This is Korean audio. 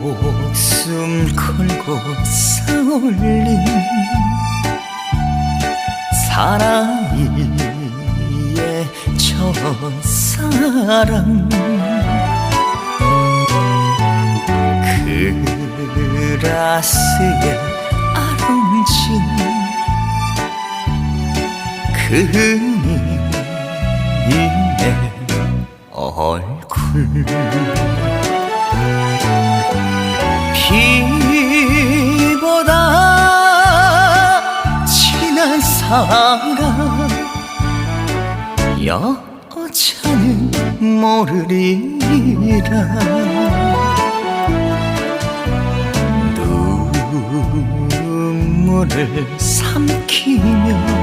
목숨 걸고 쌓올린 사나이의 첫사랑. 그라스에 아름진 그님의 얼굴 사랑 여자는 모르리라. 눈물을 삼키며